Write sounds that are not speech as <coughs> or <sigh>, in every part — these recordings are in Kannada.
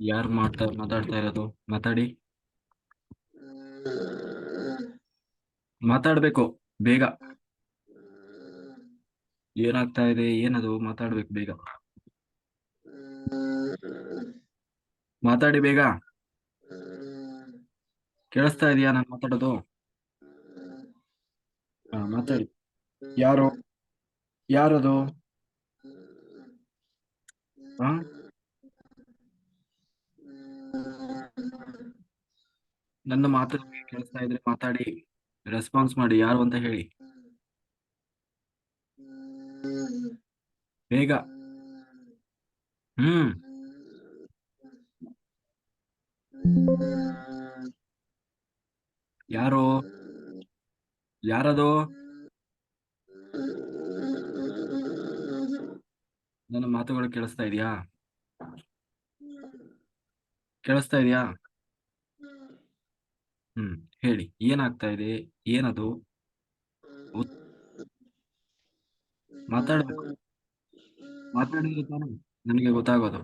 ಯಾರು ಮಾಡ್ತಾ ಮಾತಾಡ್ತಾ ಇರೋದು? ಮಾತಾಡಿ. ಮಾತಾಡ್ಬೇಕು, ಬೇಗ. ಏನಾಗ್ತಾ ಇದೆ, ಏನದು? ಮಾತಾಡ್ಬೇಕು ಬೇಗ. ಮಾತಾಡಿ ಬೇಗ. ಕೇಳಿಸ್ತಾ ಇದೆಯಾ ನಾನು ಮಾತಾಡೋದು? ಮಾತಾಡಿ. ಯಾರು? ಯಾರದು? ಹಾ ನನ್ನ ಮಾತು ಕೇಳಿಸ್ತಾ ಇದ್ರೆ ಮಾತಾಡಿ ರೆಸ್ಪಾನ್ಸ್ ಮಾಡಿ, ಯಾರು ಅಂತ ಹೇಳಿ. ಬೇಗ. ಹ್ಮ್. ಯಾರು? ಯಾರದು? ನನ್ನ ಮಾತುಗಳು ಕೇಳಿಸ್ತಾ ಇದೆಯಾ? ಕೇಳಿಸ್ತಾ ಇದೆಯಾ? ಹ್ಮ್. ಹೇಳಿ ಏನಾಗ್ತಾ ಇದೆ? ಏನದು? ಮಾತಾಡ್ಬೇಕು. ಮಾತಾಡಿದ್ರೆ ತಾನು ನನಗೆ ಗೊತ್ತಾಗೋದು.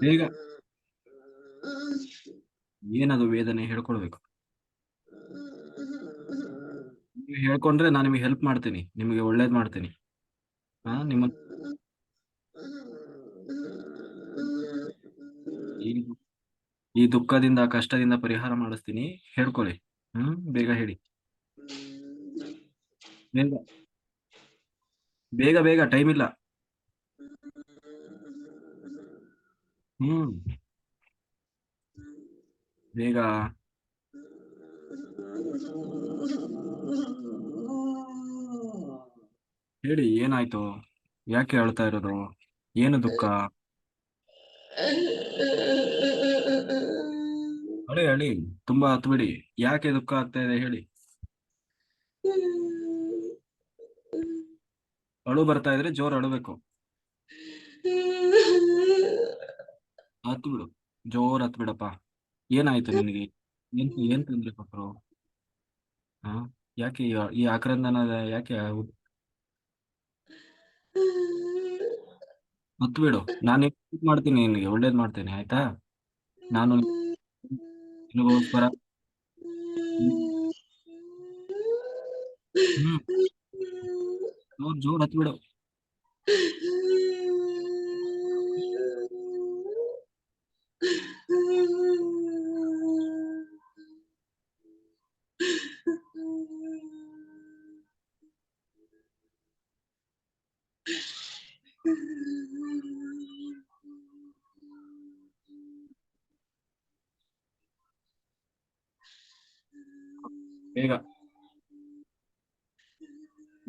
ಬೇಗ. ಏನದು ವೇದನೆ ಹೇಳ್ಕೊಳ್ಬೇಕು ನೀವು ಹೇಳ್ಕೊಂಡ್ರೆ ನಾನು ನಿಮಗೆ ಹೆಲ್ಪ್ ಮಾಡ್ತೀನಿ. ನಿಮಗೆ ಒಳ್ಳೇದ್ ಮಾಡ್ತೀನಿ. ಹಾ, ನಿಮ್ಮ ಈ ದುಃಖದಿಂದ, ಕಷ್ಟದಿಂದ ಪರಿಹಾರ ಮಾಡಿಸ್ತೀನಿ. ಹೇಳ್ಕೊಳ್ಳಿ. ಹ್ಮ್, ಬೇಗ ಹೇಳಿ. ಬೇಗ ಬೇಗ ಬೇಗ ಟೈಮ್ ಇಲ್ಲ. ಹ್ಮ್. ಬೇಗ ಹೇಳಿ, ಏನಾಯ್ತು? ಯಾಕೆ ಅಳ್ತಾ ಇರೋದು? ಏನು ದುಃಖ? ಅಳಿ ಅಳಿ, ತುಂಬಾ ಹತ್ಬಿಡಿ ಯಾಕೆ ದುಃಖ ಆಗ್ತಾ ಇದೆ ಹೇಳಿ. ಅಳು ಬರ್ತಾ ಇದ್ರೆ ಜೋರ್ ಅಳಬೇಕು. ಹತ್ಬಿಡು ಬಿಡು. ಜೋರ್ ಹತ್ ಬಿಡಪ್ಪ. ಏನಾಯ್ತು ನಿನಗೆ? ಏನ್ ಏನ್ ತೊಂದ್ರೆ ಕೊಟ್ರು? ಹಾ ಯಾಕೆ ಈ- ಈ ಆಕ್ರಂದನ ಯಾಕೆ ಆಗುದು? ಹತ್ತು ಬಿಡು ನಾನು ಮಾಡ್ತೀನಿ ನಿನಗೆ ಒಳ್ಳೇದ್ ಮಾಡ್ತೇನೆ ಆಯ್ತಾ? ನಾನು ನಿನಗೋಸ್ಕರ ಹ್ಮ್. ಜೋರ್ ಜೋರ್ ಹತ್ ಬಿಡು. ಬೇಗ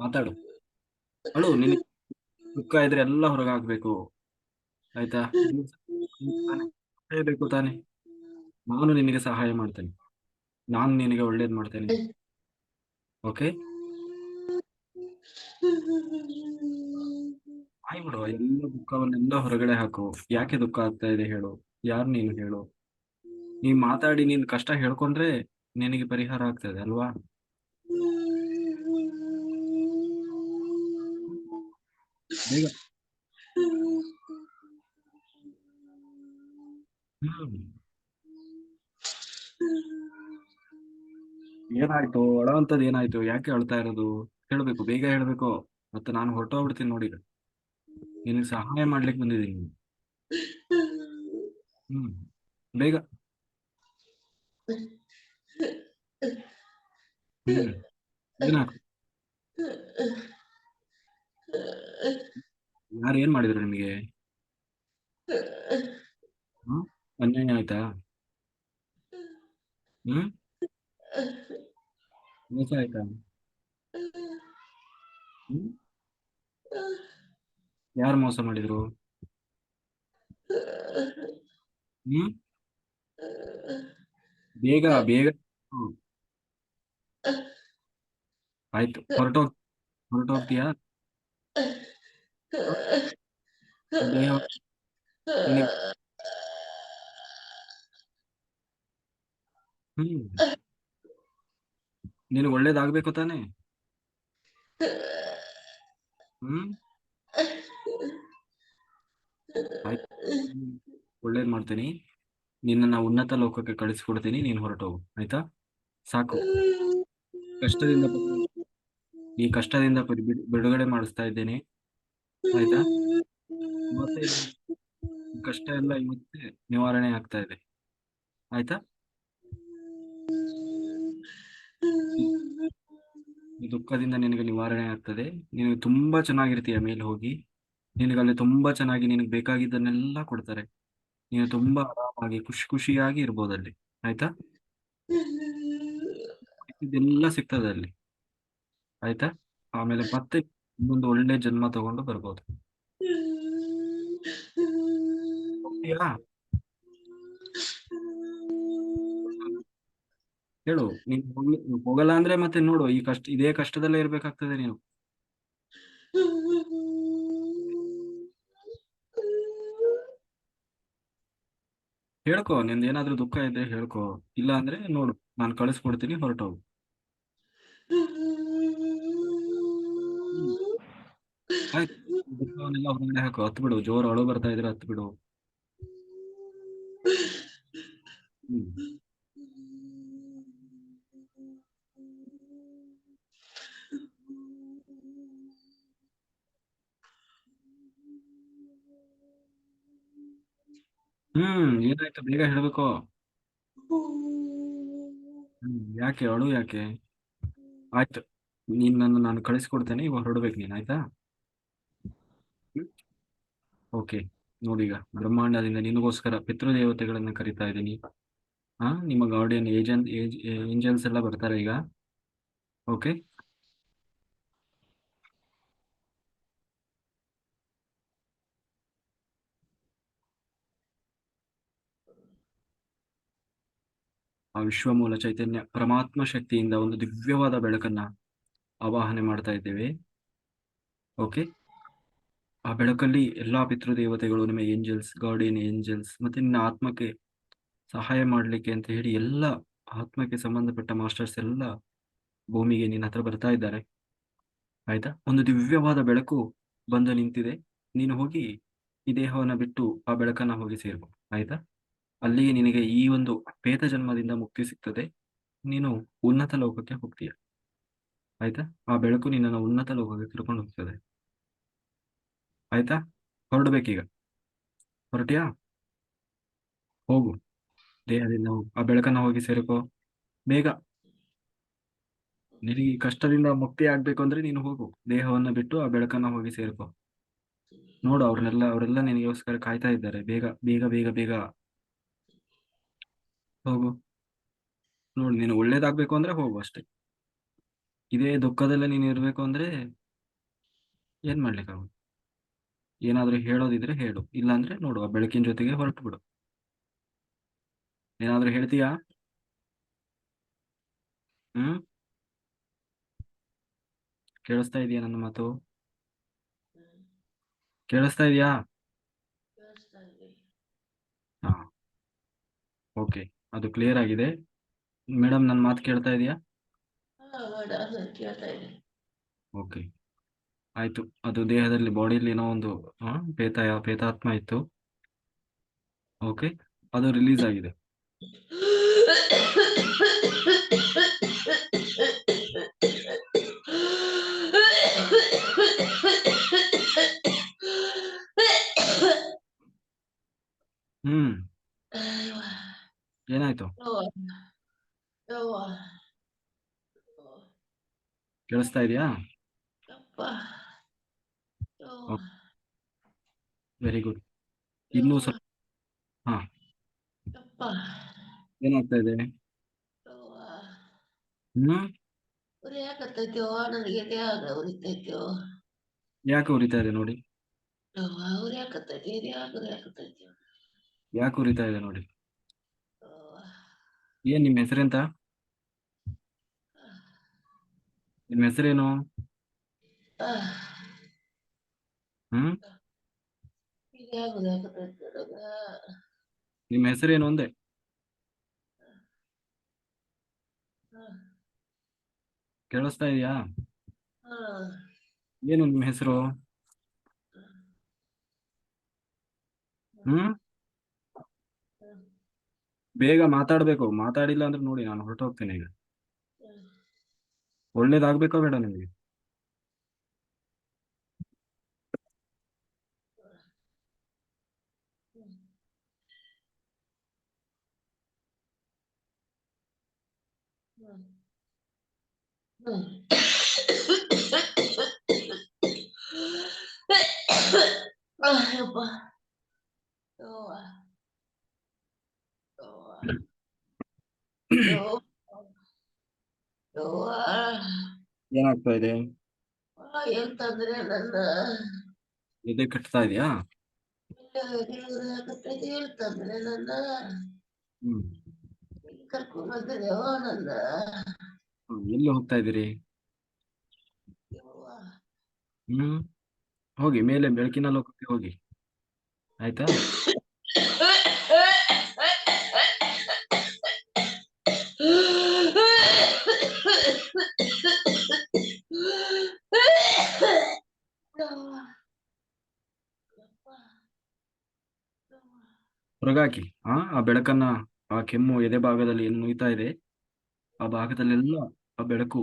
ಮಾತಾಡು. ಅಳು ನಿನ್ ದುಃಖ ಇದ್ರೆ ಎಲ್ಲ ಹೊರಗಾಗ್ಬೇಕು ಆಯ್ತಾ? ಬೇಕು ತಾನೆ. ನಾನು ನಿನಗೆ ಸಹಾಯ ಮಾಡ್ತೇನೆ. ನಾನು ನಿನಗೆ ಒಳ್ಳೇದ್ ಮಾಡ್ತೇನೆ. ಓಕೆ ಆಯ್ ಬಿಡು, ಎಲ್ಲ ದುಃಖವನ್ನೆಲ್ಲ ಹೊರಗಡೆ ಹಾಕು. ಯಾಕೆ ದುಃಖ ಆಗ್ತಾ ಇದೆ ಹೇಳು. ಯಾರು ನೀನು ಹೇಳು. ನೀ ಮಾತಾಡಿ, ನೀನ್ ಕಷ್ಟ ಹೇಳ್ಕೊಂಡ್ರೆ ನಿನಗೆ ಪರಿಹಾರ ಆಗ್ತದೆ ಅಲ್ವಾ? ಏನಾಯ್ತು? ಅಳವಂತದ್ ಏನಾಯ್ತು? ಯಾಕೆ ಅಳ್ತಾ ಇರೋದು? ಹೇಳ್ಬೇಕು, ಬೇಗ ಹೇಳ್ಬೇಕು. ಮತ್ತೆ ನಾನು ಹೊರಟೋಗ್ಬಿಡ್ತೀನಿ ನೋಡಿ. ನಿನಗೆ ಸಹಾಯ ಮಾಡ್ಲಿಕ್ಕೆ ಬಂದಿದ್ದೀನಿ. ಹ್ಮ್. ಬೇಗ. ಯಾರು ಏನ್ ಮಾಡಿದ್ರು ನಿಮಗೆ? ಅನ್ಯಾಯ ಆಯ್ತಾ? ಹ್ಮ್? ಮೋಸ ಆಯ್ತಾ? ಯಾರು ಮೋಸ ಮಾಡಿದ್ರು? ಹ್ಮ್? ಬೇಗ ಬೇಗ. ಆಯ್ತು. ದೇಹ ನಿನಗ್- ಹ್ಮ್. ನಿನಗೆ ಒಳ್ಳೇದಾಗ್ಬೇಕು ತಾನೆ? ಹ್ಮ್. ಒಳ್ಳೇದ್ ಮಾಡ್ತೀನಿ. ನಿನ್ನ ಉನ್ನತ ಲೋಕಕ್ಕೆ ಕಳಿಸ್ಕೊಡ್ತೀನಿ. ನೀನ್ ಹೊರಟೋಗು ಆಯ್ತಾ? ಸಾಕು. ಕಷ್ಟದಿಂದ ಈ ಕಷ್ಟದಿಂದ ಬಿಡ್- ಬಿಡ್- ಬಿಡುಗಡೆ ಮಾಡಿಸ್ತಾ ಇದ್ದೇನೆ. ಆಯ್ತಾ? ಮತ್ತೆ ಕಷ್ಟ ಎಲ್ಲ ಇವತ್ತೇ ನಿವಾರಣೆ ಆಗ್ತಾ ಇದೆ. ಆಯ್ತಾ? ದುಃಖದಿಂದ ನಿನಗೆ ನಿವಾರಣೆ ಆಗ್ತದೆ. ನಿನಗೆ ತುಂಬಾ ಚೆನ್ನಾಗಿರ್ತೀಯ ಮೇಲೆ ಹೋಗಿ. ನಿನಗೆ ಅಲ್ಲಿ ತುಂಬಾ ಚೆನ್ನಾಗಿ ನಿನಗೆ ಬೇಕಾಗಿದ್ದನ್ನೆಲ್ಲ ಕೊಡ್ತಾರೆ. ನೀನು ತುಂಬಾ ಆರಾಮಾಗಿ ಖುಷಿ ಖುಷಿಯಾಗಿ ಇರ್ಬೋದಲ್ಲಿ ಆಯ್ತಾ? ಇದೆಲ್ಲ ಸಿಗ್ತದೆ ಅಲ್ಲಿ. ಆಯ್ತಾ? ಆಮೇಲೆ ಮತ್ತೆ ಇನ್ನೊಂದು ಒಳ್ಳೆ ಜನ್ಮ ತಗೊಂಡು ಬರ್ಬೋದು. ಹೇಳು, ನೀನ್ ಹೋಗ್ಲಿ ಹೋಗಲ್ಲ ಅಂದ್ರೆ ಮತ್ತೆ ನೋಡು, ಈ ಕಷ್ಟ, ಇದೇ ಕಷ್ಟದಲ್ಲೇ ಇರ್ಬೇಕಾಗ್ತದೆ ನೀನು. ಹೇಳ್ಕೊ, ನಿಂದ ಏನಾದ್ರೂ ದುಃಖ ಇದ್ರೆ ಹೇಳ್ಕೊ. ಇಲ್ಲ ಅಂದ್ರೆ ನೋಡು, ನಾನು ಕಳಿಸ್ಕೊಡ್ತೀನಿ, ಹೊರಟೋಗು. ಆಯ್ತು ಹೊರಗಡೆ ಹಾಕು, ಹತ್ತು ಬಿಡು, ಜೋರು ಅಳು ಬರ್ತಾ ಇದ್ರೆ ಹತ್ತು ಬಿಡು. ಹ್ಮ್. ಹ್ಮ್, ಏನಾಯ್ತು? ಬೇಗ ಹೇಳ್ಬೇಕು. ಯಾಕೆ? ಅಳು ಯಾಕೆ? ಆಯ್ತು. ನೀನ್ ನನ್ನ, ನಾನು ಕಳಿಸ್ಕೊಡ್ತೇನೆ, ಇವಾಗ ಹೊರಡ್ಬೇಕು ನೀನ್, ಆಯ್ತಾ? ಓಕೆ, ನೋಡೀಗ. ಬ್ರಹ್ಮಾಂಡದಿಂದ ನಿನಗೋಸ್ಕರ ಪಿತೃದೇವತೆಗಳನ್ನ ಕರಿತಾ ಇದ್ದೀನಿ. ಹಾ ನಿಮ್ಮ ಗಾರ್ಡಿಯನ್ ಏಜೆಂಟ್ ಏಂಜಲ್ಸ್ ಎಲ್ಲ ಬರ್ತಾರೆ ಈಗ. ಓಕೆ? ಆ ವಿಶ್ವಮೂಲ ಚೈತನ್ಯ ಪರಮಾತ್ಮ ಶಕ್ತಿಯಿಂದ ಒಂದು ದಿವ್ಯವಾದ ಬೆಳಕನ್ನ ಆವಾಹನೆ ಮಾಡ್ತಾ ಇದ್ದೇವೆ. ಓಕೆ ಆ ಬೆಳಕಲ್ಲಿ ಎಲ್ಲಾ ಪಿತೃದೇವತೆಗಳು, ನಿಮ್ಮ ಏಂಜಲ್ಸ್ ಗಾರ್ಡಿಯನ್ ಏಂಜಲ್ಸ್ ಮತ್ತೆ ನಿನ್ನ ಆತ್ಮಕ್ಕೆ ಸಹಾಯ ಮಾಡಲಿಕ್ಕೆ ಅಂತ ಹೇಳಿ ಎಲ್ಲ ಆತ್ಮಕ್ಕೆ ಸಂಬಂಧಪಟ್ಟ ಮಾಸ್ಟರ್ಸ್ ಎಲ್ಲ ಭೂಮಿಗೆ ನಿನ್ನ ಹತ್ರ ಬರ್ತಾ ಇದ್ದಾರೆ. ಆಯ್ತಾ? ಒಂದು ದಿವ್ಯವಾದ ಬೆಳಕು ಬಂದು ನಿಂತಿದೆ. ನೀನು ಹೋಗಿ ಈ ದೇಹವನ್ನ ಬಿಟ್ಟು ಆ ಬೆಳಕನ್ನ ಹೋಗಿ ಸೇರ್ಕೊ. ಆಯ್ತಾ? ಅಲ್ಲಿಗೆ ನಿನಗೆ ಈ ಒಂದು ಪೇತ ಜನ್ಮದಿಂದ ಮುಕ್ತಿ ಸಿಗ್ತದೆ. ನೀನು ಉನ್ನತ ಲೋಕಕ್ಕೆ ಹೋಗ್ತೀಯ. ಆಯ್ತಾ? ಆ ಬೆಳಕು ನಿನ್ನನ್ನು ಉನ್ನತ ಲೋಕಕ್ಕೆ ಕರ್ಕೊಂಡು ಹೋಗ್ತದೆ. ಆಯ್ತಾ? ಹೊರಡ್ಬೇಕೀಗ. ಹೊರಟಿಯಾ? ಹೋಗು. ದೇಹದಿಂದ ಹೋಗು. ಆ ಬೆಳಕನ್ನ ಹೋಗಿ ಸೇರಿಕೋ. ಬೇಗ. ನಿನಗೆ ಕಷ್ಟದಿಂದ ಮುಕ್ತಿ ಆಗ್ಬೇಕು ಅಂದ್ರೆ ನೀನು ಹೋಗು. ದೇಹವನ್ನ ಬಿಟ್ಟು ಆ ಬೆಳಕನ್ನ ಹೋಗಿ ಸೇರ್ಕೋ. ನೋಡು, ಅವ್ರನ್ನೆಲ್ಲ, ಅವರೆಲ್ಲ ನಿನಗೋಸ್ಕರ ಕಾಯ್ತಾ ಇದ್ದಾರೆ. ಬೇಗ ಬೇಗ ಬೇಗ ಬೇಗ ಹೋಗು. ನೋಡು ನೀನು ಒಳ್ಳೇದಾಗ್ಬೇಕು ಅಂದ್ರೆ ಹೋಗು ಅಷ್ಟೇ. ಇದೇ ದುಃಖದಲ್ಲೇ ನೀನು ಇರ್ಬೇಕು ಅಂದ್ರೆ ಏನ್ ಮಾಡ್ಲಿಕ್ಕಾಗು ಏನಾದ್ರೂ ಹೇಳೋದಿದ್ರೆ ಹೇಳು ಇಲ್ಲಾಂದ್ರೆ ನೋಡು ಆ ಬೆಳಕಿನ ಜೊತೆಗೆ ಹೊರಟು ಬಿಡು ಏನಾದ್ರೂ ಹೇಳ್ತೀಯಾ? ಹ್ಮ್? ಕೇಳಿಸ್ತಾ ಇದೆಯಾ ನನ್ನ ಮಾತು? ಕೇಳಿಸ್ತಾ ಇದೆಯಾ? ಹಾ. ಓಕೆ. ಅದು ಕ್ಲಿಯರ್ ಆಗಿದೆ. ಮೇಡಮ್ ನನ್ನ ಮಾತು ಕೇಳ್ತಾ ಇದೆಯಾ? ಓಕೆ ಆಯ್ತು. ಅದು ದೇಹದಲ್ಲಿ ಬಾಡಿಯಲ್ಲಿ ಏನೋ ಒಂದು ಪೇತ ಪೇತಾಯ ಪೇತಾತ್ಮ ಇತ್ತು. ಓಕೆ ಅದು ರಿಲೀಸ್ ಆಗಿದೆ <coughs> ಹ್ಮ್ ಏನಾಯ್ತು ಕೇಳಿಸ್ತಾ ಇದೆಯಾ ವೆರಿ ಗುಡ್ ಇನ್ನೂ ಸ್ವಲ್ಪ ಹಾ ಏನಾಗ್ತಾ ಇದೆ ಹ್ಮ್ ಯಾಕೆ ಉರಿತಾ ಇದೆ ನೋಡಿ ಯಾಕೆ ಉರಿತಾ ಇದೆ ನೋಡಿ ಏನ್ ನಿಮ್ಮ ಹೆಸರೆಂತ ನಿಮ್ಮ ಹೆಸರೇನು ಹ್ಮ್ ನಿಮ್ ಹೆಸರೇನು ಅಂದೆ ಕೇಳಿಸ್ತಾ ಇದೆಯಾ. ಏನು ನಿಮ್ ಹೆಸರು ಹ್ಮ್ ಬೇಗ ಮಾತಾಡ್ಬೇಕು ಮಾತಾಡಿಲ್ಲ ಅಂದ್ರೆ ನೋಡಿ ನಾನು ಹೊರಟು ಹೋಗ್ತೇನೆ ಈಗ ಒಳ್ಳೇದಾಗ್ಬೇಕೋ ಬೇಡ ನಿಮಗೆ ಅಯ್ಯಪ್ಪ ಯವ್ವ. ಯವ್ವ. ಯವ್ವ. ಯವ್ವ. ಏನಾಗ್ತಾ ಇದೆ ನನ್ನ ಎದೆ ಕಟ್ತಾ ಇದೆಯಾ. ಎಲ್ಲಿ ಹೋಗ್ತಾ ಯವ್ವ. ಹ್ಮ್, ಹೋಗಿ, ಮೇಲೆ ಬೆಳಕಿನ ಲೋಕಕ್ಕೆ ಹೋಗಿ ಆಯ್ತಾ ಹೊರಗಾಕಿ. ಆ ಆ ಬೆಳಕನ್ನ ಆ ಕೆಮ್ಮು ಎದೆ ಭಾಗದಲ್ಲಿ ಏನು ನುಯ್ತಾ ಇದೆ? ಆ ಭಾಗದಲ್ಲೆಲ್ಲ ಆ ಬೆಳಕು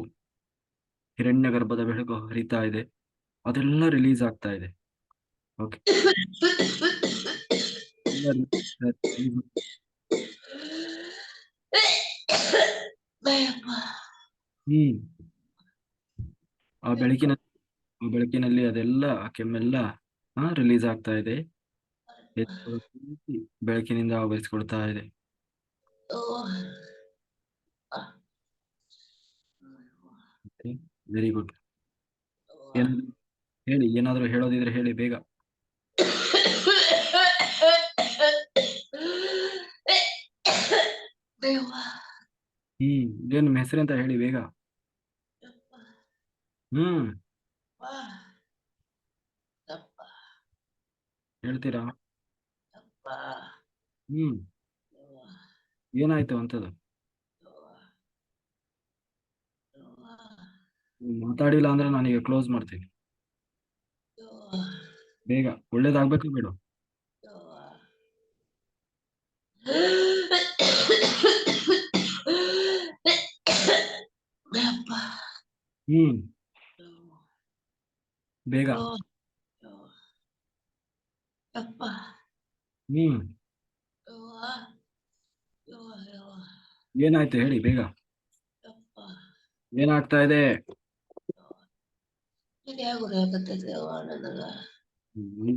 ಹಿರಣ್ಯ ಗರ್ಭದ ಬೆಳಕು ಹರಿತಾ ಇದೆ. ಅದೆಲ್ಲ ರಿಲೀಸ್ ಆಗ್ತಾ ಇದೆ. ಓಕೆ <coughs> ಹ್ಮ್. ಆ ಬೆಳಕಿನ ಆ ಬೆಳಕಿನಲ್ಲಿ ಅದೆಲ್ಲ ಆ ಕೆಮ್ಮೆಲ್ಲ ರಿಲೀಸ್ ಆಗ್ತಾ ಇದೆ. ಬೆಳಕಿನಿಂದ ಆವರಿಸಿಕೊಳ್ತಾ ಇದೆ. Very good. ಹೇಳಿ ಏನಾದ್ರೂ ಹೇಳೋದಿದ್ರೆ ಹೇಳಿ ಬೇಗ. <coughs> ಹ್ಮ್ ಇದೇನು ಹೆಸರು ಅಂತ ಹೇಳಿ ಬೇಗ. ಹ್ಮ್. ಹೇಳ್ತೀರಾ? ಹ್ಮ್. ಏನಾಯ್ತು ಅಂತದು ನೀವು ಮಾತಾಡಿಲ್ಲ ಅಂದ್ರೆ ನಾನೀಗ ಕ್ಲೋಸ್ ಮಾಡ್ತೀನಿ. ಬೇಗ. ಒಳ್ಳೇದಾಗ್ಬೇಕು ಬಿಡು. ಹ್ಮ್. ಬೇಗ. ಹ್ಮ್. ಏನಾಯ್ತು ಹೇಳಿ ಬೇಗ. ಏನಾಗ್ತಾ ಇದೆ?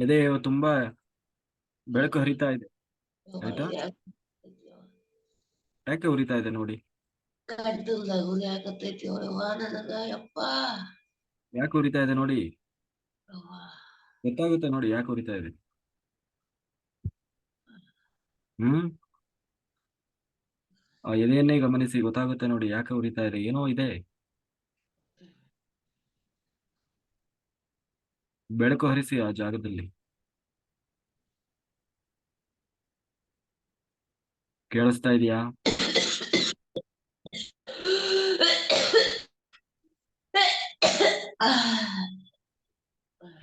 ಎದೆ ತುಂಬಾ ಬೆಳಕು ಹರಿತಾ ಇದೆ. ಆಯ್ತಾ? ಯಾಕೆ ಉರಿತಾ ಇದೆ ನೋಡಿ? ಯಾಕೆ ಉರಿತಾ ಇದೆ ನೋಡಿ? ಗೊತ್ತಾಗುತ್ತೆ ನೋಡಿ ಯಾಕೆ ಹೊರಿತಾ ಇದೆ ಹ್ಮ್ ಆ ಎಲೆಯನ್ನೇ ಗಮನಿಸಿ ಗೊತ್ತಾಗುತ್ತೆ ನೋಡಿ ಯಾಕೆ ಉರಿತಾ ಇದೆ ಏನೋ ಇದೆ ಬೆಳಕು ಹರಿಸಿ ಆ ಜಾಗದಲ್ಲಿ ಕೇಳಿಸ್ತಾ ಇದೆಯಾ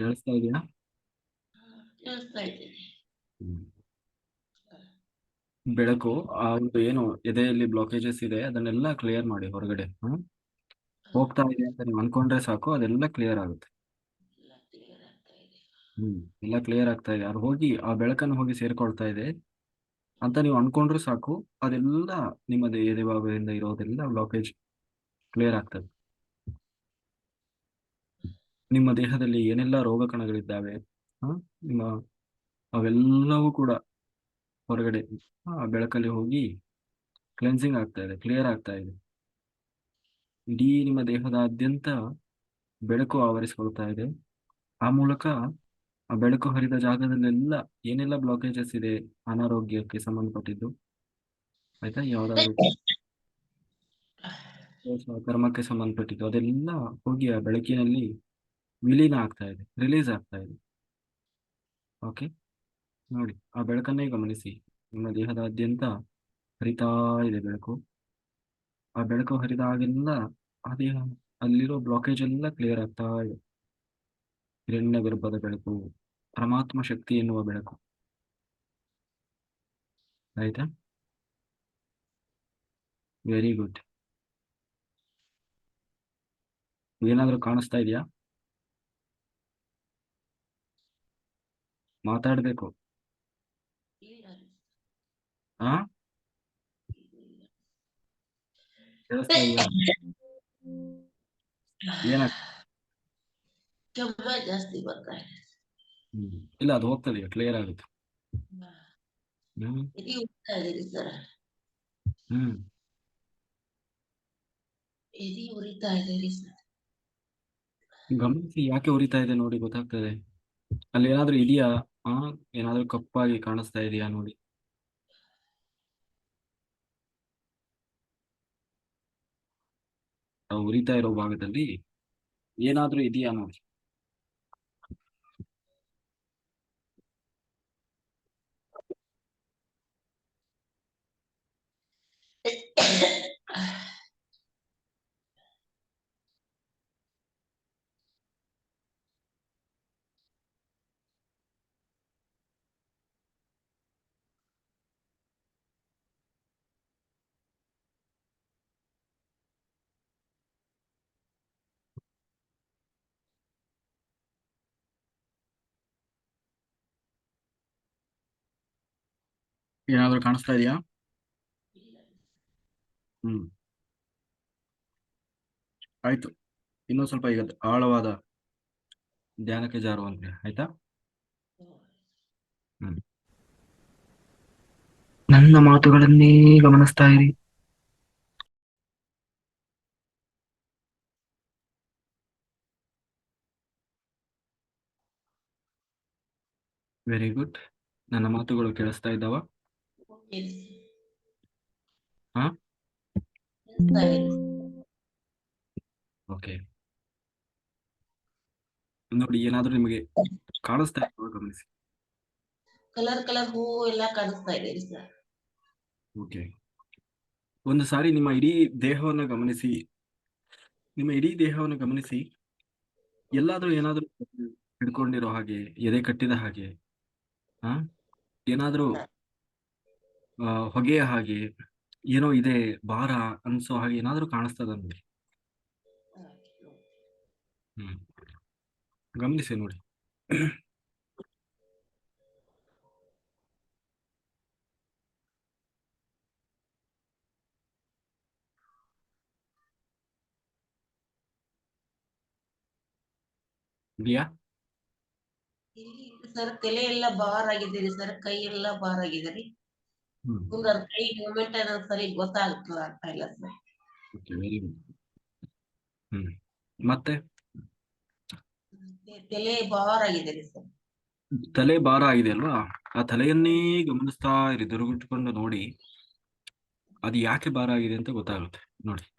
ಕೇಳಿಸ್ತಾ ಇದೆಯಾ ಕೇಳಿಸ್ತಾ ಬೆಳಕು ಆ ಒಂದು ಏನು ಎದೆಯಲ್ಲಿ ಬ್ಲಾಕೇಜಸ್ ಇದೆ ಅದನ್ನೆಲ್ಲ ಕ್ಲಿಯರ್ ಮಾಡಿ ಹೊರಗಡೆ. ಹ್ಮ್? ಹೋಗ್ತಾ ಇದೆ ಅಂತ ನೀವು ಅನ್ಕೊಂಡ್ರೆ ಸಾಕು ಅದೆಲ್ಲ ಕ್ಲಿಯರ್ ಆಗುತ್ತೆ. ಹ್ಮ್ ಎಲ್ಲ ಕ್ಲಿಯರ್ ಆಗ್ತಾ ಇದೆ. ಅದು ಹೋಗಿ ಆ ಬೆಳಕನ್ನು ಹೋಗಿ ಸೇರ್ಕೊಳ್ತಾ ಇದೆ. ಅಂತ ನೀವು ಅನ್ಕೊಂಡ್ರೆ ಸಾಕು ಅದೆಲ್ಲ ನಿಮ್ಮದೇ ಎದೆ ಭಾಗದಿಂದ ಇರೋದೆಲ್ಲ ಬ್ಲಾಕೇಜ್ ಕ್ಲಿಯರ್ ಆಗ್ತದೆ. ನಿಮ್ಮ ದೇಹದಲ್ಲಿ ಏನೆಲ್ಲ ರೋಗ ಕಣಗಳಿದ್ದಾವೆ ಹ? ನಿಮ್ಮ ಅವೆಲ್ಲವೂ ಕೂಡ ಹೊರಗಡೆ ಆ ಬೆಳಕಲ್ಲಿ ಹೋಗಿ ಕ್ಲೆನ್ಸಿಂಗ್ ಆಗ್ತಾ ಇದೆ ಕ್ಲಿಯರ್ ಆಗ್ತಾ ಇದೆ. ಇಡೀ ನಿಮ್ಮ ದೇಹದಾದ್ಯಂತ ಬೆಳಕು ಆವರಿಸಿಕೊಳ್ತಾ ಇದೆ. ಆ ಮೂಲಕ ಆ ಬೆಳಕು ಹರಿದ ಜಾಗದಲ್ಲೆಲ್ಲ ಏನೆಲ್ಲ ಬ್ಲಾಕೇಜಸ್ ಇದೆ ಅನಾರೋಗ್ಯಕ್ಕೆ ಸಂಬಂಧಪಟ್ಟಿದ್ದು? ಆಯ್ತಾ? ಯಾವ್ದಾದ್ರು <coughs> ಕರ್ಮಕ್ಕೆ ಸಂಬಂಧಪಟ್ಟಿದ್ದು ಅದೆಲ್ಲ ಹೋಗಿ ಆ ಬೆಳಕಿನಲ್ಲಿ ವಿಲೀನ ಆಗ್ತಾ ಇದೆ, ರಿಲೀಸ್ ಆಗ್ತಾ ಇದೆ. ಓಕೆ ನೋಡಿ, ಆ ಬೆಳಕನ್ನೇ ಗಮನಿಸಿ ನಿಮ್ಮ ದೇಹದಾದ್ಯಂತ ಹರಿತಾ ಇದೆ ಬೆಳಕು. ಆ ಬೆಳಕು ಹರಿದಾಗೆಲ್ಲ ಆ ದೇಹ, ಅಲ್ಲಿರೋ ಬ್ಲಾಕೇಜ್ ಎಲ್ಲ ಕ್ಲಿಯರ್ ಆಗ್ತಾ ಇದೆ. ಹಿರಣ್ಯ ಗರ್ಭದ ಬೆಳಕು, ಪರಮಾತ್ಮ ಶಕ್ತಿ ಎನ್ನುವ ಬೆಳಕು. ಆಯ್ತಾ? ವೆರಿ ಗುಡ್ ಏನಾದರೂ ಕಾಣಿಸ್ತಾ ಇದೆಯಾ? ಮಾತಾಡಬೇಕು. ಇಲ್ಲ ಹಾ ಕೇಳಿಸ್ತಾ ಇದೆಯಾ ಏನ? ಜಾಸ್ತಿ ಬರ್ತಾ ಹ್ಮ್. ಇಲ್ಲ ಅದು ಹೋಗ್ತದೆ ಕ್ಲಿಯರ್ ಆಗುತ್ತೆ. ಹ್ಮ್. ಎದಿ ಉರಿತಾ ಇದೆ ಹ್ಮ್. ಎದಿ ಉರಿತಾ ಇದೆ ರೀ ಸರ್? ಗಮನಿಸಿ ಯಾಕೆ ಉರಿತಾ ಇದೆ ನೋಡಿ ಗೊತ್ತಾಗ್ತದೆ. ಅಲ್ಲಿ ಏನಾದ್ರೂ ಇದೆಯಾ? ಆ ಏನಾದ್ರೂ ಕಪ್ಪಾಗಿ ಕಾಣಿಸ್ತಾ ಇದೆಯಾ ನೋಡಿ. ಉರಿತಾ ಇರೋ ಭಾಗದಲ್ಲಿ ಏನಾದ್ರೂ ಇದೆಯಾ ನೋಡಿ. <coughs> ಏನಾದ್ರೂ ಕಾಣಿಸ್ತಾ ಇದೆಯಾ? ಹ್ಮ್. ಆಯ್ತು. ಇನ್ನೂ ಸ್ವಲ್ಪ ಈಗ ಆಳವಾದ ಧ್ಯಾನಕ್ಕೆ ಜಾರುವಂತೆ ಆಯ್ತಾ? ಹ್ಮ್. ನನ್ನ ಮಾತುಗಳನ್ನೇ ಗಮನಿಸ್ತಾ ಇರಿ. ವೆರಿ ಗುಡ್ ನನ್ನ ಮಾತುಗಳು ಕೇಳಿಸ್ತಾ ಇದ್ದಾವ? ಹಾ ಇದೆ ಓಕೆ ನೋಡಿ ಏನಾದ್ರೂ ನಿಮಗೆ ಕಾಣಿಸ್ತಾ ಇದೆ ಗಮನಿಸಿ. ಕಲರ್ ಕಲರ್ ಹೂವು ಎಲ್ಲ ಕಾಣಿಸ್ತಾ ಇದೆ ಸರ್. ಓಕೆ ಒಂದು ಸಾರಿ ನಿಮ್ಮ ಇಡೀ ದೇಹವನ್ನು ಗಮನಿಸಿ. ನಿಮ್ಮ ಇಡೀ ದೇಹವನ್ನು ಗಮನಿಸಿ. ಎಲ್ಲಾದ್ರೂ ಏನಾದ್ರೂ ಹಿಡ್ಕೊಂಡಿರೋ ಹಾಗೆ ಎದೆ ಕಟ್ಟಿದ ಹಾಗೆ ಹಾ? ಏನಾದ್ರೂ ಹೊಗೆಯ ಹಾಗೆ ಏನೋ ಇದೆ, ಭಾರ ಅನ್ಸೋ ಹಾಗೆ ಏನಾದ್ರೂ ಕಾಣಿಸ್ತದ ನೋಡಿ. ಹ್ಮ್. ಗಮನಿಸಿ ನೋಡಿ. ಸರ್ ತಲೆ ಎಲ್ಲ ಬಾರ್ ಆಗಿದ್ದೀರಿ ಸರ್ ಕೈ ಎಲ್ಲ ಬಾರ್ ಆಗಿದೆ ಹ್ಮ್. ಕೈ ಮೂಮೆಂಟ್ ಅನ್ನೋದು ಸರಿ ಗೊತ್ತಾಗ್ತದ ಆಗ್ತಾ ಇಲ್ಲ ಸರ್. ಹ್ಮ್. ಮತ್ತೆ? ತಲೆ ಬಾರ್ ಆಗಿದೆ ಸರ್. ತಲೆ ಭಾರ ಆಗಿದೆ ಅಲ್ವಾ? ಆ ತಲೆಯನ್ನೇ ಗಮನಿಸ್ತಾ ಇರಿ ದುರ್ಗಿಟ್ಕೊಂಡು ನೋಡಿ. ಅದು ಯಾಕೆ ಭಾರ ಆಗಿದೆ ಅಂತ ಗೊತ್ತಾಗುತ್ತೆ. ನೋಡಿ.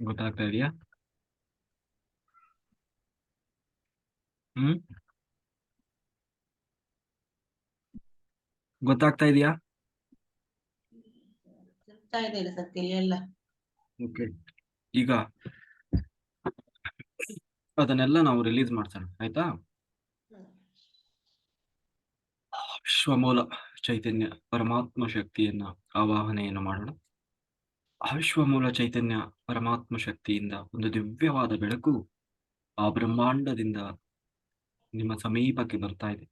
ಗೊತ್ತಾಗ್ತಾ ಇದೆಯಾ ಹ್ಮ್ ಗೊತ್ತಾಗ್ತಾ ಇದೆಯಾ ಓಕೆ ಈಗ ಅದನ್ನೆಲ್ಲ ನಾವು ರಿಲೀಸ್ ಮಾಡ್ಸೋಣ ಆಯ್ತಾ ವಿಶ್ವಮೂಲ ಚೈತನ್ಯ ಪರಮಾತ್ಮ ಶಕ್ತಿಯನ್ನ ಆವಾಹನೆಯನ್ನು ಮಾಡೋಣ ಆ ವಿಶ್ವಮೂಲ ಚೈತನ್ಯ ಪರಮಾತ್ಮ ಶಕ್ತಿಯಿಂದ ಒಂದು ದಿವ್ಯವಾದ ಬೆಳಕು ಆ ಬ್ರಹ್ಮಾಂಡದಿಂದ ನಿಮ್ಮ ಸಮೀಪಕ್ಕೆ ಬರ್ತಾ ಇದೆ.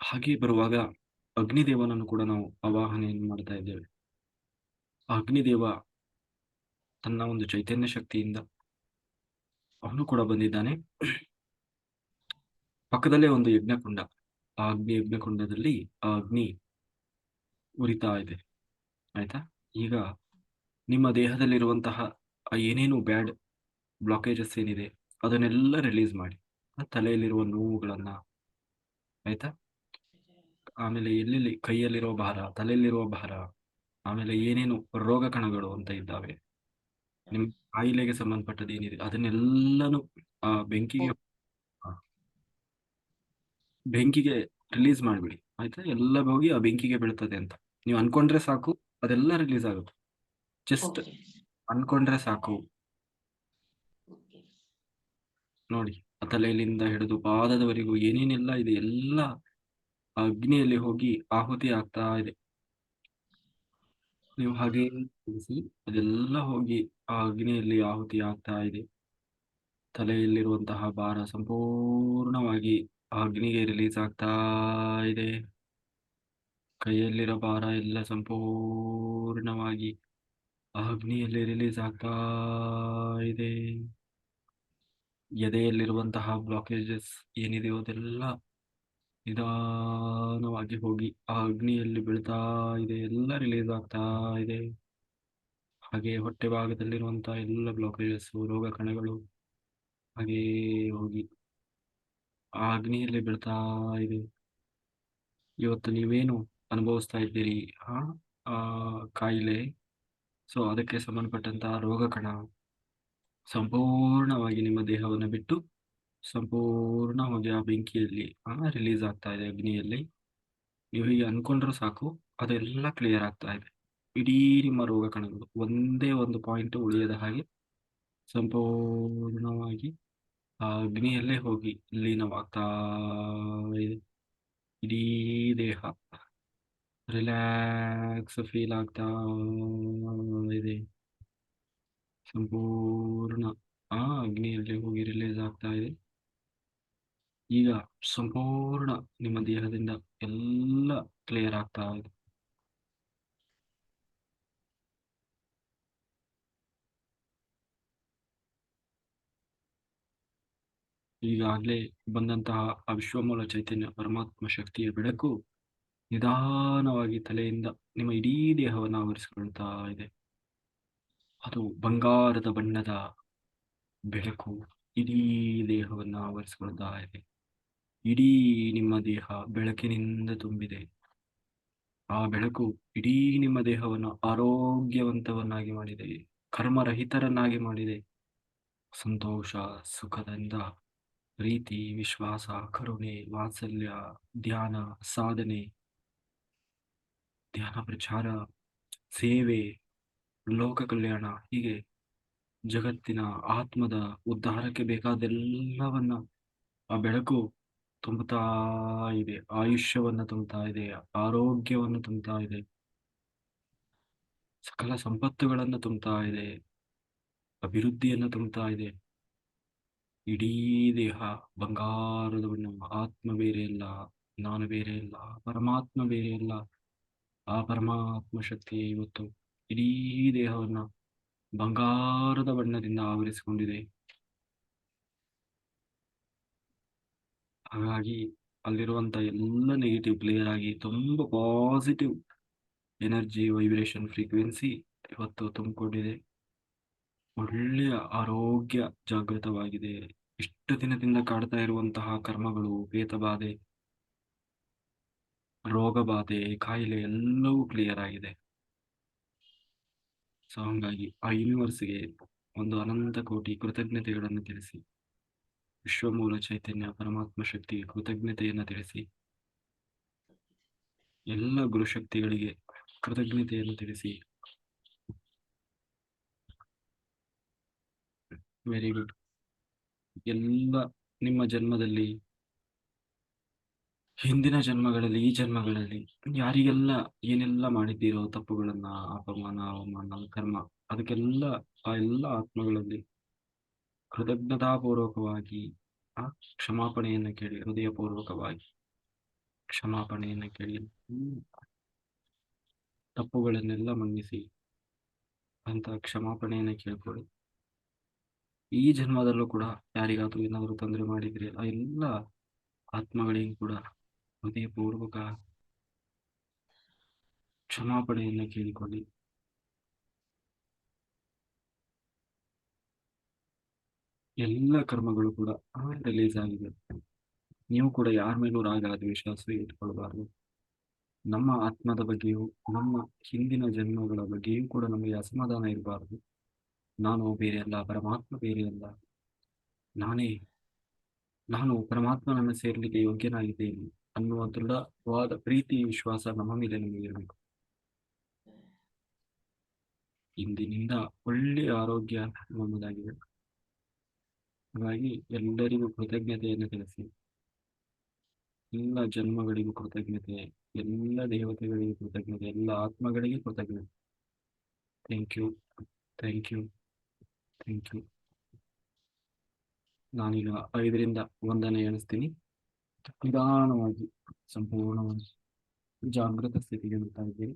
ಹಾಗೆ ಬರುವಾಗ ಅಗ್ನಿದೇವನನ್ನು ಕೂಡ ನಾವು ಆವಾಹನೆಯನ್ನು ಮಾಡ್ತಾ ಇದ್ದೇವೆ. ಅಗ್ನಿದೇವ ತನ್ನ ಒಂದು ಚೈತನ್ಯ ಶಕ್ತಿಯಿಂದ ಅವನು ಕೂಡ ಬಂದಿದ್ದಾನೆ. ಪಕ್ಕದಲ್ಲೇ ಒಂದು ಯಜ್ಞಕುಂಡ. ಆ ಅಗ್ನಿ ಯಜ್ಞಕುಂಡದಲ್ಲಿ ಆ ಅಗ್ನಿ ಉರಿತಾ ಇದೆ. ಆಯ್ತಾ? ಈಗ ನಿಮ್ಮ ದೇಹದಲ್ಲಿರುವಂತಹ ಏನೇನು ಬ್ಯಾಡ್ ಬ್ಲಾಕೇಜಸ್ ಏನಿದೆ, ಅದನ್ನೆಲ್ಲ ರಿಲೀಸ್ ಮಾಡಿ. ತಲೆಯಲ್ಲಿರುವ ನೋವುಗಳನ್ನ, ಆಯ್ತಾ? ಆಮೇಲೆ ಎಲ್ಲೆಲ್ಲಿ ಕೈಯಲ್ಲಿರೋ ಭಾರ, ತಲೆಯಲ್ಲಿರುವ ಭಾರ, ಆಮೇಲೆ ಏನೇನು ರೋಗ ಕಣಗಳು ಅಂತ ಇದ್ದಾವೆ, ನಿಮ್ ಕಾಯಿಲೆಗೆ ಸಂಬಂಧಪಟ್ಟದ್ದು ಏನಿದೆ, ಅದನ್ನೆಲ್ಲನೂ ಆ ಬೆಂಕಿಗೆ ಬೆಂಕಿಗೆ ರಿಲೀಸ್ ಮಾಡಿಬಿಡಿ. ಆಯ್ತಾ? ಎಲ್ಲ ಹೋಗಿ ಆ ಬೆಂಕಿಗೆ ಬೀಳ್ತದೆ ಅಂತ. ನೀವು ಅನ್ಕೊಂಡ್ರೆ ಸಾಕು ಅದೆಲ್ಲ ರಿಲೀಸ್ ಆಗುತ್ತೆ. ಜಸ್ಟ್ ಅನ್ಕೊಂಡ್ರೆ ಸಾಕು. ನೋಡಿ ಆ ತಲೆಯಲ್ಲಿಂದ ಹಿಡಿದು ಪಾದದವರೆಗೂ ಏನೇನೆಲ್ಲ ಇದೆ ಎಲ್ಲ ಆ ಅಗ್ನಿಯಲ್ಲಿ ಹೋಗಿ ಆಹುತಿ ಆಗ್ತಾ ಇದೆ. ನೀವು ಹಾಗೆ ಅದೆಲ್ಲ ಹೋಗಿ ಆ ಅಗ್ನಿಯಲ್ಲಿ ಆಹುತಿ ಆಗ್ತಾ ಇದೆ. ತಲೆಯಲ್ಲಿರುವಂತಹ ಭಾರ ಸಂಪೂರ್ಣವಾಗಿ ಅಗ್ನಿಗೆ ರಿಲೀಸ್ ಆಗ್ತಾ ಇದೆ. ಕೈಯಲ್ಲಿರೋ ಭಾರ ಎಲ್ಲ ಸಂಪೂರ್ಣವಾಗಿ ಅಗ್ನಿಯಲ್ಲಿ ರಿಲೀಸ್ ಆಗ್ತಾ ಇದೆ. ಎದೆಯಲ್ಲಿರುವಂತಹ ಬ್ಲಾಕೇಜಸ್ ಏನಿದೆಯೋ ಅದೆಲ್ಲ ನಿಧಾನವಾಗಿ ಹೋಗಿ ಆ ಅಗ್ನಿಯಲ್ಲಿ ಬೀಳ್ತಾ ಇದೆ. ಎಲ್ಲ ರಿಲೀಸ್ ಆಗ್ತಾ ಇದೆ. ಹಾಗೆ ಹೊಟ್ಟೆ ಭಾಗದಲ್ಲಿರುವಂತಹ ಎಲ್ಲ ಬ್ಲಾಕೇಜಸ್ ರೋಗ ಕಣಗಳು ಹಾಗೆ ಹೋಗಿ ಆ ಅಗ್ನಿಯಲ್ಲಿ ಬೀಳ್ತಾ ಇದೆ? ಇವತ್ತು ನೀವೇನು ಅನುಭವಿಸ್ತಾ ಇದ್ದೀರಿ? ಆ ಕಾಯಿಲೆ. ಸೊ, ಅದಕ್ಕೆ ಸಂಬಂಧಪಟ್ಟಂತಹ ರೋಗ ಕಣ ಸಂಪೂರ್ಣವಾಗಿ ನಿಮ್ಮ ದೇಹವನ್ನು ಬಿಟ್ಟು ಸಂಪೂರ್ಣವಾಗಿ ಆ ಬೆಂಕಿಯಲ್ಲಿ ರಿಲೀಸ್ ಆಗ್ತಾ ಇದೆ ಅಗ್ನಿಯಲ್ಲಿ. ನೀವು ಹೀಗೆ ಅನ್ಕೊಂಡ್ರೂ ಸಾಕು, ಅದೆಲ್ಲ ಕ್ಲಿಯರ್ ಆಗ್ತಾ ಇದೆ. ಇಡೀ ನಿಮ್ಮ ರೋಗ ಕಣಗಳು ಒಂದೇ ಒಂದು ಪಾಯಿಂಟ್ ಉಳಿಯದ ಹಾಗೆ ಸಂಪೂರ್ಣವಾಗಿ ಅಗ್ನಿಯಲ್ಲೇ ಹೋಗಿ ಲೀನವಾಗ್ತಾ ಇದೆ ಇಡೀ ದೇಹ ರಿಲ್ಯಾಕ್ಸ್ ಫೀಲ್ ಆಗ್ತಾ ಇದೆ ಸಂಪೂರ್ಣ ಆ ಅಗ್ನಿಯಲ್ಲಿ ಹೋಗಿ ರಿಲೀಸ್ ಆಗ್ತಾ ಇದೆ ಈಗ ಸಂಪೂರ್ಣ ನಿಮ್ಮ ದೇಹದಿಂದ ಎಲ್ಲ ಕ್ಲಿಯರ್ ಆಗ್ತಾ ಇದೆ ಈಗಾಗಲೇ ಬಂದಂತಹ ಆ ವಿಶ್ವಮೂಲ ಚೈತನ್ಯ ಪರಮಾತ್ಮ ಶಕ್ತಿಯ ಬೆಳಕು ನಿಧಾನವಾಗಿ ತಲೆಯಿಂದ ನಿಮ್ಮ ಇಡೀ ದೇಹವನ್ನು ಆವರಿಸಿಕೊಳ್ತಾ ಇದೆ. ಅದು ಬಂಗಾರದ ಬಣ್ಣದ ಬೆಳಕು ಇಡೀ ದೇಹವನ್ನು ಆವರಿಸಿಕೊಳ್ತಾ ಇದೆ. ಇಡೀ ನಿಮ್ಮ ದೇಹ ಬೆಳಕಿನಿಂದ ತುಂಬಿದೆ. ಆ ಬೆಳಕು ಇಡೀ ನಿಮ್ಮ ದೇಹವನ್ನು ಆರೋಗ್ಯವಂತವನ್ನಾಗಿ ಮಾಡಿದೆ. ಕರ್ಮರಹಿತರನ್ನಾಗಿ ಮಾಡಿದೆ. ಸಂತೋಷ, ಸುಖದಿಂದ ಪ್ರೀತಿ, ವಿಶ್ವಾಸ, ಕರುಣೆ, ವಾತ್ಸಲ್ಯ, ಧ್ಯಾನ, ಸಾಧನೆ, ಧ್ಯಾನ ಪ್ರಚಾರ, ಸೇವೆ, ಲೋಕ ಕಲ್ಯಾಣ, ಹೀಗೆ ಜಗತ್ತಿನ ಆತ್ಮದ ಉದ್ಧಾರಕ್ಕೆ ಬೇಕಾದೆಲ್ಲವನ್ನ ಆ ಬೆಳಕು ತುಂಬುತ್ತಾ ಇದೆ. ಆಯುಷ್ಯವನ್ನು ತುಂಬುತ್ತಾ ಇದೆ. ಆರೋಗ್ಯವನ್ನು ತುಂಬುತ್ತಾ ಇದೆ. ಸಕಲ ಸಂಪತ್ತುಗಳನ್ನು ತುಂಬುತ್ತಾ ಇದೆ. ಅಭಿವೃದ್ಧಿಯನ್ನು ತುಂಬುತ್ತಾ ಇದೆ. ಇಡೀ ದೇಹ ಬಂಗಾರದ ಬಣ್ಣ, ಆತ್ಮ ಬೇರೆ ಇಲ್ಲ ನಾನು ಬೇರೆ ಇಲ್ಲ, ಪರಮಾತ್ಮ ಬೇರೆ ಇಲ್ಲ. ಆ ಪರಮಾತ್ಮ ಶಕ್ತಿ ಇವತ್ತು ಇಡೀ ದೇಹವನ್ನ ಬಂಗಾರದ ಬಣ್ಣದಿಂದ ಆವರಿಸಿಕೊಂಡಿದೆ. ಹಾಗಾಗಿ ಅಲ್ಲಿರುವಂತ ಎಲ್ಲ ನೆಗೆಟಿವ್ ಕ್ಲಿಯರ್ ಆಗಿ ತುಂಬಾ ಪಾಸಿಟಿವ್ ಎನರ್ಜಿ ವೈಬ್ರೇಷನ್ ಫ್ರೀಕ್ವೆನ್ಸಿ ಇವತ್ತು ತುಂಬಿಕೊಂಡಿದೆ. ಒಳ್ಳೆಯ ಆರೋಗ್ಯ ಜಾಗೃತವಾಗಿದೆ. ಇಷ್ಟು ದಿನದಿಂದ ಕಾಡ್ತಾ ಇರುವಂತಹ ಕರ್ಮಗಳು ಭೇದಬಾಧೆ ರೋಗ ಬಾಧೆ ಕಾಯಿಲೆ ಎಲ್ಲವೂ ಕ್ಲಿಯರ್ ಆಗಿದೆ. ಸೊ ಹಂಗಾಗಿ ಆ ಯೂನಿವರ್ಸ್ಗೆ ಒಂದು ಅನಂತ ಕೋಟಿ ಕೃತಜ್ಞತೆಗಳನ್ನು ತಿಳಿಸಿ, ವಿಶ್ವಮೂಲ ಚೈತನ್ಯ, ಪರಮಾತ್ಮ ಶಕ್ತಿ, ಕೃತಜ್ಞತೆಯನ್ನು ತಿಳಿಸಿ, ಎಲ್ಲ ಗುರುಶಕ್ತಿಗಳಿಗೆ ಕೃತಜ್ಞತೆಯನ್ನು ತಿಳಿಸಿ ವೆರಿ ಗುಡ್ ಎಲ್ಲ ನಿಮ್ಮ ಜನ್ಮದಲ್ಲಿ, ಹಿಂದಿನ ಜನ್ಮಗಳಲ್ಲಿ, ಈ ಜನ್ಮಗಳಲ್ಲಿ ಯಾರಿಗೆಲ್ಲ ಏನೆಲ್ಲ ಮಾಡಿದ್ದೀರೋ ತಪ್ಪುಗಳನ್ನ, ಅಪಮಾನ, ಅವಮಾನ, ಕರ್ಮ, ಅದಕ್ಕೆಲ್ಲ ಆ ಎಲ್ಲ ಆತ್ಮಗಳಲ್ಲಿ ಕೃತಜ್ಞತಾಪೂರ್ವಕವಾಗಿ, ಆ ಕ್ಷಮಾಪಣೆಯನ್ನು ಕೇಳಿ, ಹೃದಯಪೂರ್ವಕವಾಗಿ ಕ್ಷಮಾಪಣೆಯನ್ನು ಕೇಳಿ. ತಪ್ಪುಗಳನ್ನೆಲ್ಲ ಮನ್ನಿಸಿ ಅಂತ ಕ್ಷಮಾಪಣೆಯನ್ನು ಕೇಳ್ಕೊಳ್ಳಿ ಈ ಜನ್ಮದಲ್ಲೂ ಕೂಡ ಯಾರಿಗಾದ್ರೂ ಏನಾದರೂ ತೊಂದರೆ ಮಾಡಿದ್ರೆ ಆ ಎಲ್ಲ ಆತ್ಮಗಳಿಗೂ ಕೂಡ ಹೃದಯಪೂರ್ವಕ ಕ್ಷಮಾಪಣೆಯನ್ನು ಕೇಳಿಕೊಳ್ಳಿ. ಎಲ್ಲ ಕರ್ಮಗಳು ಕೂಡ ರಿಲೀಸ್ ಆಗಿದೆ. ನೀವು ಕೂಡ ಯಾರ ಮೇಲೂ ರಾಗ, ದ್ವೇಷ ಇಟ್ಕೊಳ್ಬಾರ್ದು. ನಮ್ಮ ಆತ್ಮದ ಬಗ್ಗೆಯೂ, ನಮ್ಮ ಹಿಂದಿನ ಜನ್ಮಗಳ ಬಗ್ಗೆಯೂ ಕೂಡ ನಮಗೆ ಅಸಮಾಧಾನ ಇರಬಾರ್ದು. ನಾನು ಬೇರೆ ಅಲ್ಲ ಪರಮಾತ್ಮ ಬೇರೆ ಅಲ್ಲ ನಾನೇ, ನಾನು ಪರಮಾತ್ಮನನ್ನು ಸೇರ್ಲಿಕ್ಕೆ ಯೋಗ್ಯನಾಗಿದ್ದೇನೆ ಅನ್ನುವ ದೃಢವಾದ ಪ್ರೀತಿ ವಿಶ್ವಾಸ ನಮ್ಮ ಮೇಲೆ ನಮಗೆ ಇರಬೇಕು. ಇಂದಿನಿಂದ ಒಳ್ಳೆಯ ಆರೋಗ್ಯ ನಮ್ಮದಾಗಿದೆ. ಹಾಗಾಗಿ ಎಲ್ಲರಿಗೂ ಕೃತಜ್ಞತೆಯನ್ನು ತಿಳಿಸಿ. ಎಲ್ಲ ಜನ್ಮಗಳಿಗೂ ಕೃತಜ್ಞತೆ, ಎಲ್ಲ ದೇವತೆಗಳಿಗೂ ಕೃತಜ್ಞತೆ, ಎಲ್ಲ ಆತ್ಮಗಳಿಗೆ ಕೃತಜ್ಞತೆ. Thank you thank you thank you ನಾನೀಗ ಐದರಿಂದ ಒಂದನೇ ಎಣಿಸ್ತೀನಿ. ನಿಧಾನವಾಗಿ ಸಂಪೂರ್ಣವಾಗಿ ಜಾಗೃತ ಸ್ಥಿತಿಗೆ ಬರ್ತಾ ಇದ್ದೀರಿ.